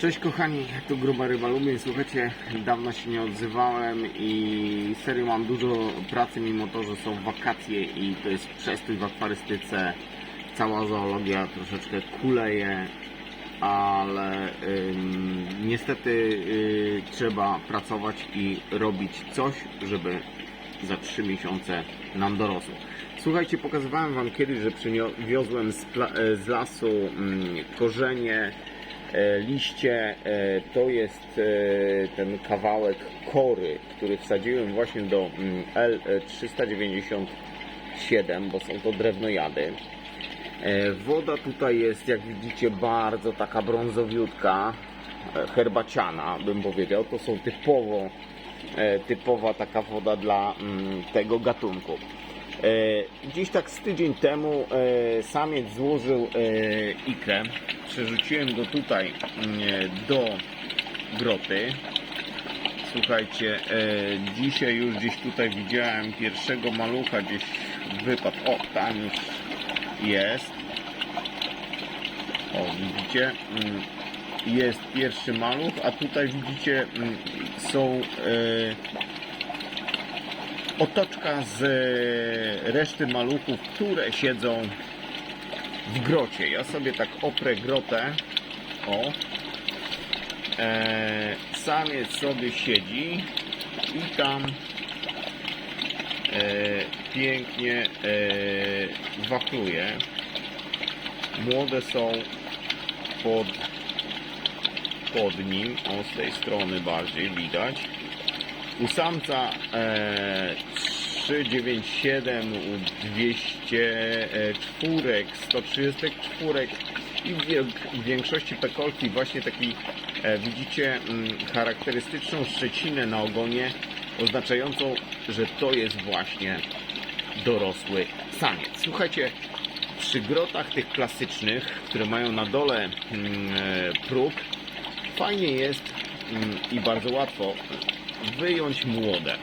Cześć kochani, tu Gruba Ryba Lubię. Słuchajcie, dawno się nie odzywałem i serio mam dużo pracy mimo to, że są wakacje i to jest przestój w akwarystyce. Cała zoologia troszeczkę kuleje, ale ym, niestety y, trzeba pracować i robić coś, żeby za 3 miesiące nam dorosło. Słuchajcie, pokazywałem Wam kiedyś, że przywiozłem z, e, z lasu mm, korzenie, liście. E, to jest e, ten kawałek kory, który wsadziłem właśnie do mm, L397, bo są to drewnojady. E, Woda tutaj jest, jak widzicie, bardzo taka brązowiutka, e, herbaciana, bym powiedział. To są typowo, e, typowa taka woda dla mm, tego gatunku. E, Gdzieś tak z tydzień temu e, samiec złożył e, ikrę. Przerzuciłem go tutaj mm, do groty. Słuchajcie, e, dzisiaj już gdzieś tutaj widziałem pierwszego malucha, gdzieś wypadł. O, tam już jest. O, widzicie? Mm, Jest pierwszy maluch, a tutaj widzicie mm, są e, otoczka z e, reszty maluchów, które siedzą w grocie. Ja sobie tak oprę grotę. O. E, samiec sobie siedzi i tam e, pięknie e. Młode są pod, pod nim, o z tej strony bardziej widać. U samca e, 397, u 204, 134 i w większości pekolki właśnie taki e, widzicie mm, charakterystyczną szczecinę na ogonie oznaczającą, że to jest właśnie dorosły samiec. Słuchajcie, przy grotach tych klasycznych, które mają na dole mm, e, próg, fajnie jest mm, i bardzo łatwo wyjąć młode.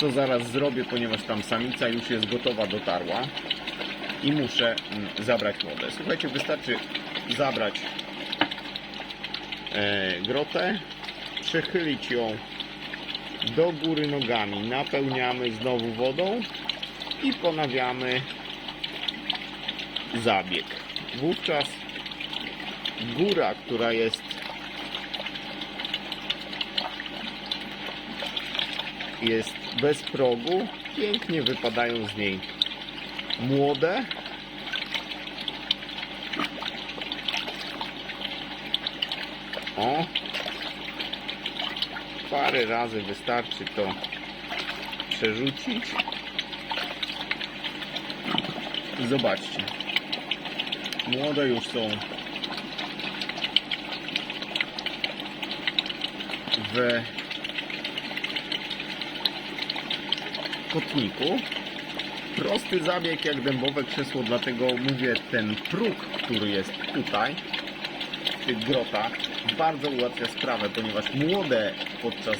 Co zaraz zrobię, ponieważ tam samica już jest gotowa, dotarła i muszę mm, zabrać młode. Słuchajcie, wystarczy zabrać e, grotę, przechylić ją do góry nogami, napełniamy znowu wodą i ponawiamy zabieg. Wówczas góra, która jest jest bez progu, pięknie wypadają z niej młode. O! Parę razy wystarczy to przerzucić. Zobaczcie. Młode już są w kotniku. Prosty zabieg jak dębowe krzesło, dlatego mówię ten próg, który jest tutaj w tych grotach bardzo ułatwia sprawę, ponieważ młode podczas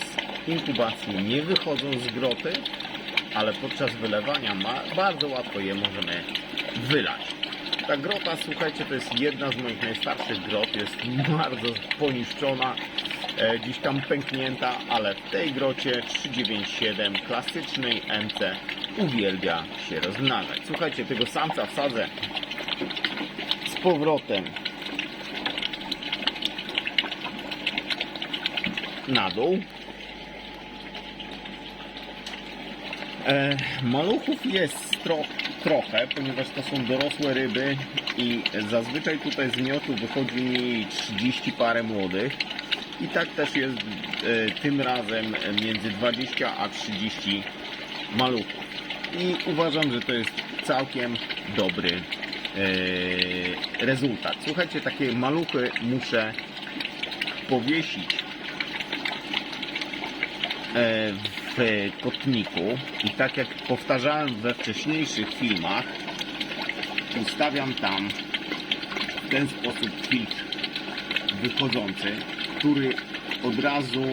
inkubacji nie wychodzą z groty, ale podczas wylewania bardzo łatwo je możemy wylać. Ta grota, słuchajcie, to jest jedna z moich najstarszych grot, jest bardzo poniszczona, gdzieś tam pęknięta, ale w tej grocie 397 klasycznej MC uwielbia się rozmnażać. Słuchajcie, tego samca wsadzę z powrotem na dół. E, maluchów jest tro, trochę, ponieważ to są dorosłe ryby i zazwyczaj tutaj z miotu wychodzi mi 30 parę młodych. I tak też jest e, tym razem między 20 a 30 maluchów. I uważam, że to jest całkiem dobry e, rezultat. Słuchajcie, takie maluchy muszę powiesić e, w kotniku i tak jak powtarzałem we wcześniejszych filmach, ustawiam tam w ten sposób filtr wychodzący, który od razu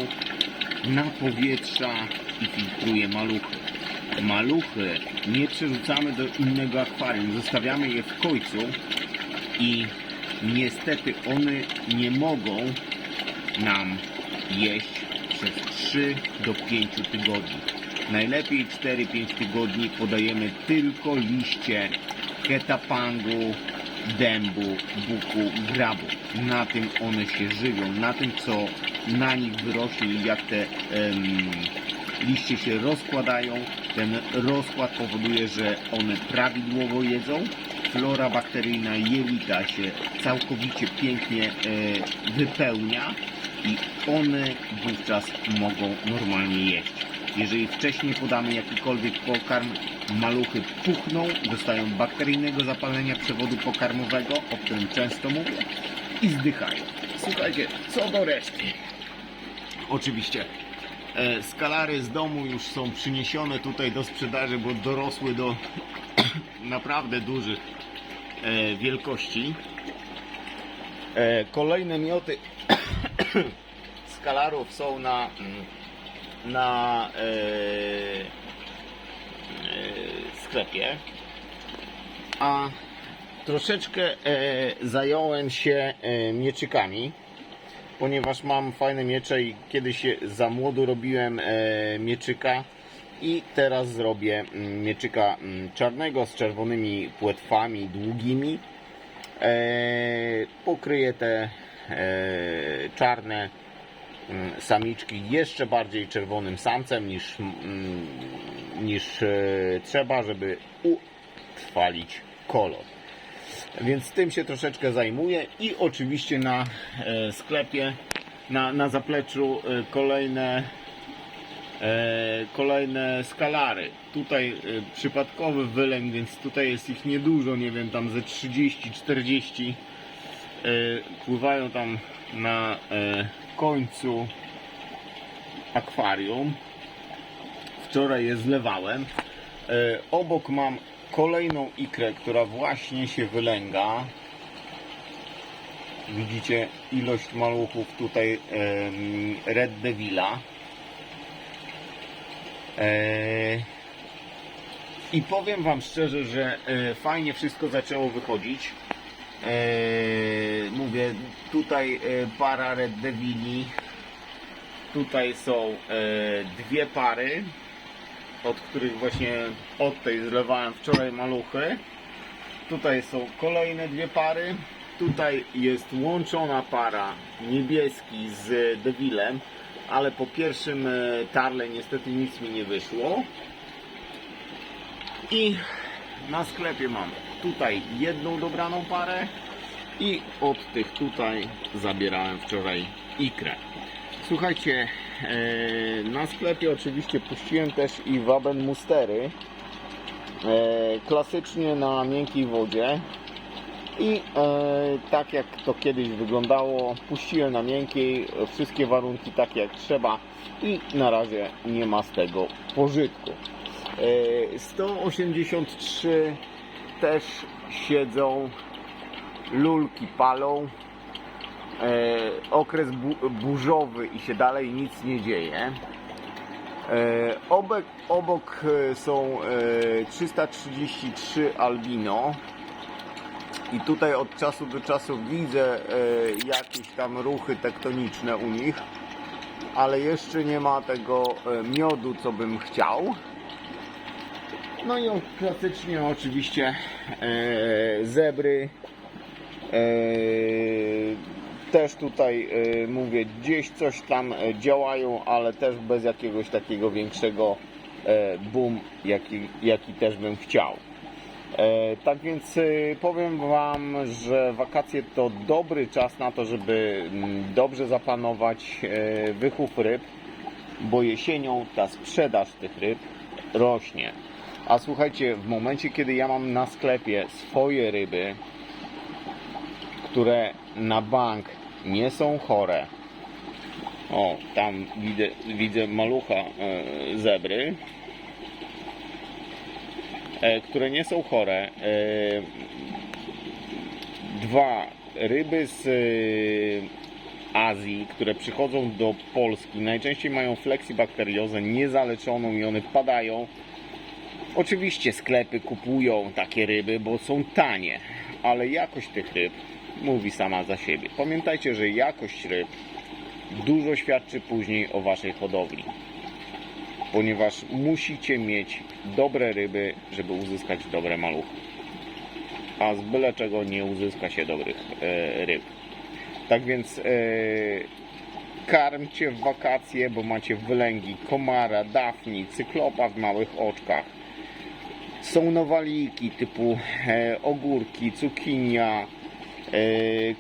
napowietrza i filtruje maluchy. Maluchy nie przerzucamy do innego akwarium, zostawiamy je w końcu i niestety one nie mogą nam jeść przez 3 do 5 tygodni. Najlepiej 4-5 tygodni podajemy tylko liście ketapangu, dębu, buku, grabu. Na tym one się żywią, na tym co na nich wyrośnie i jak te liście się rozkładają. Ten rozkład powoduje, że one prawidłowo jedzą. Flora bakteryjna jelita się całkowicie pięknie e, wypełnia i one wówczas mogą normalnie jeść. Jeżeli wcześniej podamy jakikolwiek pokarm, maluchy puchną, dostają bakteryjnego zapalenia przewodu pokarmowego, o którym często mówię, i zdychają. Słuchajcie, co do reszty. Oczywiście e, skalary z domu już są przyniesione tutaj do sprzedaży, bo dorosły do naprawdę dużych e, wielkości. E, kolejne mioty skalarów są na, mm, na e, e, sklepie. A troszeczkę e, zająłem się mieczykami, ponieważ mam fajne miecze i kiedyś za młodu robiłem mieczyka i teraz zrobię mm, mieczyka mm, czarnego z czerwonymi płetwami długimi. Pokryję te czarne samiczki jeszcze bardziej czerwonym samcem niż, mm, niż e, trzeba, żeby utrwalić kolor. Więc tym się troszeczkę zajmuję i oczywiście na e, sklepie, na, na zapleczu e, kolejne kolejne skalary. Tutaj przypadkowy wylęk, więc tutaj jest ich niedużo, nie wiem, tam ze 30-40 e, pływają tam na końcu akwarium. Wczoraj je zlewałem. E, obok mam kolejną ikrę, która właśnie się wylęga. Widzicie ilość maluchów tutaj Red Devila. E, I powiem Wam szczerze, że e, fajnie wszystko zaczęło wychodzić. Mówię, tutaj e, para Red Devili. Tutaj są e, dwie pary, od których właśnie od tej zlewałem wczoraj maluchy. Tutaj są kolejne dwie pary. Tutaj jest łączona para niebieski z Devilem, ale po pierwszym e, tarle niestety nic mi nie wyszło. I na sklepie mam tutaj jedną dobraną parę i od tych tutaj zabierałem wczoraj ikrę. Słuchajcie, e, na sklepie oczywiście puściłem też i waben mustery. E, klasycznie na miękkiej wodzie. I e, tak jak to kiedyś wyglądało, puściłem na miękkiej, wszystkie warunki takie jak trzeba i na razie nie ma z tego pożytku. E, 183 też siedzą, lulki palą. E, okres bu burzowy i się dalej nic nie dzieje. E, obok, obok e, są e, 333 albino i tutaj od czasu do czasu widzę e, jakieś tam ruchy tektoniczne u nich, ale jeszcze nie ma tego e, miodu, co bym chciał. No i klasycznie oczywiście e, zebry. E, też tutaj e, mówię, gdzieś coś tam e, działają, ale też bez jakiegoś takiego większego e, boom, jaki, jaki też bym chciał. E, tak więc e, powiem Wam, że wakacje to dobry czas na to, żeby mm, dobrze zapanować e, wychów ryb, bo jesienią ta sprzedaż tych ryb rośnie. A słuchajcie, w momencie kiedy ja mam na sklepie swoje ryby, które na bank nie są chore. O, tam widzę, widzę malucha e, zebry, e, które nie są chore. E, dwa ryby z e, Azji, które przychodzą do Polski, najczęściej mają flexibakteriozę niezaleczoną i one padają. Oczywiście sklepy kupują takie ryby, bo są tanie, ale jakość tych ryb mówi sama za siebie. Pamiętajcie, że jakość ryb dużo świadczy później o Waszej hodowli. Ponieważ musicie mieć dobre ryby, żeby uzyskać dobre maluchy. A z byle czego nie uzyska się dobrych e, ryb. Tak więc e, karmcie w wakacje, bo macie wylęgi, komara, dafni, cyklopa w małych oczkach. Są nowaliki typu e, ogórki, cukinia,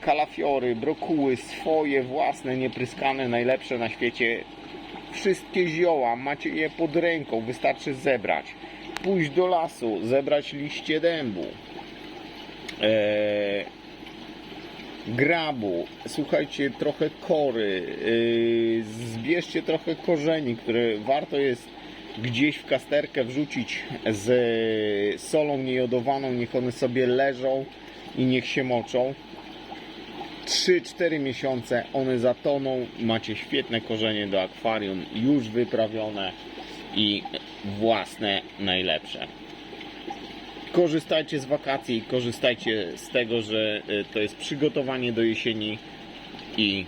kalafiory, brokuły, swoje własne, niepryskane, najlepsze na świecie. Wszystkie zioła, macie je pod ręką, wystarczy zebrać. Pójść do lasu, zebrać liście dębu. E, grabu, słuchajcie, trochę kory, yy, zbierzcie trochę korzeni, które warto jest gdzieś w kasterkę wrzucić z solą niejodowaną, niech one sobie leżą i niech się moczą. 3-4 miesiące one zatoną, macie świetne korzenie do akwarium, już wyprawione i własne najlepsze korzystajcie z wakacji, korzystajcie z tego, że y, to jest przygotowanie do jesieni i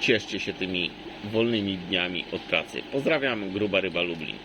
cieszcie się tymi wolnymi dniami od pracy. Pozdrawiam, Gruba Ryba Lublin.